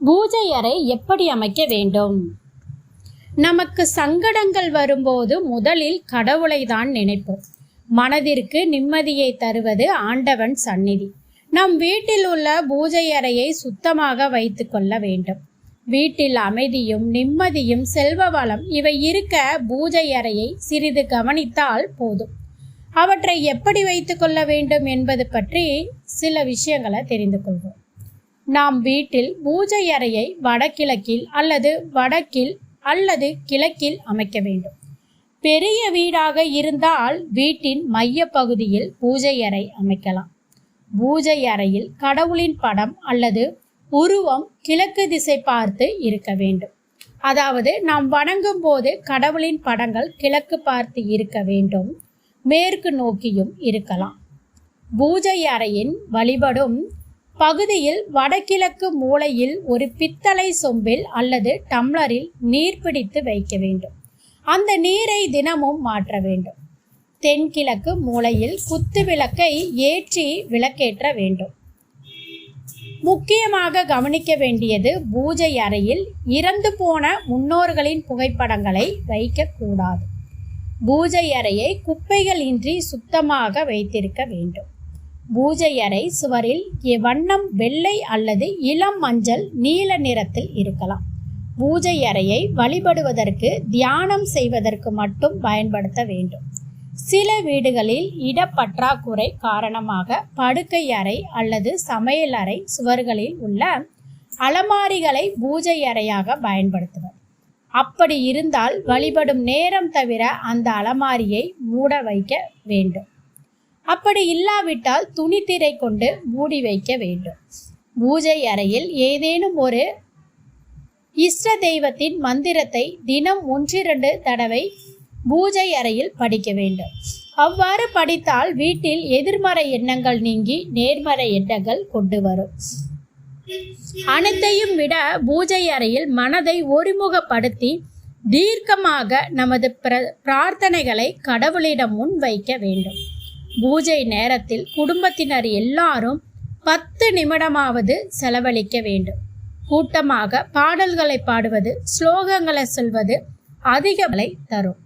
பூஜை அறை எப்படி அமைக்க வேண்டும்? நமக்கு சங்கடங்கள் வரும்போது முதலில் கடவுளை தான் நினைப்போம். மனதிற்கு நிம்மதியை தருவது ஆண்டவன் சந்நிதி. நம் வீட்டில் உள்ள பூஜை அறையை சுத்தமாக வைத்து கொள்ள வேண்டும். வீட்டில் அமைதியும் நிம்மதியும் செல்வ வளம் இவை இருக்க பூஜை அறையை சிறிது கவனித்தால் போதும். அவற்றை எப்படி வைத்துக்கொள்ள வேண்டும் என்பது பற்றி சில விஷயங்களை தெரிந்து கொள்வோம். நாம் வீட்டில் பூஜை அறையை வடகிழக்கில் அல்லது வடக்கில் அல்லது கிழக்கில் அமைக்க வேண்டும். பெரிய வீடாக இருந்தால் வீட்டின் மைய பகுதியில் பூஜை அறை அமைக்கலாம். பூஜை அறையில் கடவுளின் படம் அல்லது உருவம் கிழக்கு திசை பார்த்து இருக்க வேண்டும். அதாவது நாம் வணங்கும் போது கடவுளின் படங்கள் கிழக்கு பார்த்து இருக்க வேண்டும். மேற்கு நோக்கியும் இருக்கலாம். பூஜை அறையின் வழிபடும் பகுதியில் வடகிழக்கு மூலையில் ஒரு பித்தளை சொம்பில் அல்லது டம்ளரில் நீர் பிடித்து வைக்க வேண்டும். அந்த நீரை தினமும் மாற்ற வேண்டும். தென்கிழக்கு மூலையில் குத்து விளக்கை ஏற்றி விளக்கேற்ற வேண்டும். முக்கியமாக கவனிக்க வேண்டியது பூஜை அறையில் இறந்து போன முன்னோர்களின் புகைப்படங்களை வைக்கக்கூடாது பூஜை அறையை குப்பைகள் இன்றி சுத்தமாக வைத்திருக்க வேண்டும். பூஜை அறை சுவரில் வண்ணம் வெள்ளை அல்லது இளம் மஞ்சள் நீல நிறத்தில் இருக்கலாம். பூஜை அறையை வழிபடுவதற்கு தியானம் செய்வதற்கு மட்டும் பயன்படுத்த வேண்டும். சில வீடுகளில் இடப்பற்றாக்குறை காரணமாக படுக்கை அறை அல்லது சமையல் அறை சுவர்களில் உள்ள அலமாரிகளை பூஜை அறையாக பயன்படுத்துவர். அப்படி இருந்தால் வழிபடும் நேரம் தவிர அந்த அலமாரியை மூட வைக்க வேண்டும். அப்படி இல்லாவிட்டால் துணித்திரை கொண்டு மூடி வைக்க வேண்டும். பூஜை அறையில் ஏதேனும் ஒரு இஷ்ட தெய்வத்தின் மந்திரத்தை தினம் ஒன்றிரண்டு தடவை பூஜை அறையில் படிக்க வேண்டும். அவ்வாறு படித்தால் வீட்டில் எதிர்மறை எண்ணங்கள் நீங்கி நேர்மறை எண்ணங்கள் கொண்டு வரும். அனைத்தையும் விட பூஜை அறையில் மனதை ஒருமுகப்படுத்தி தீர்க்கமாக நமது பிர பிரார்த்தனைகளை கடவுளிடம் முன் வைக்க வேண்டும். பூஜை நேரத்தில் குடும்பத்தினர் எல்லாரும் பத்து நிமிடமாவது செலவழிக்க வேண்டும். கூட்டமாக பாடல்களை பாடுவது ஸ்லோகங்களை சொல்வது அதிகமலை தரும்.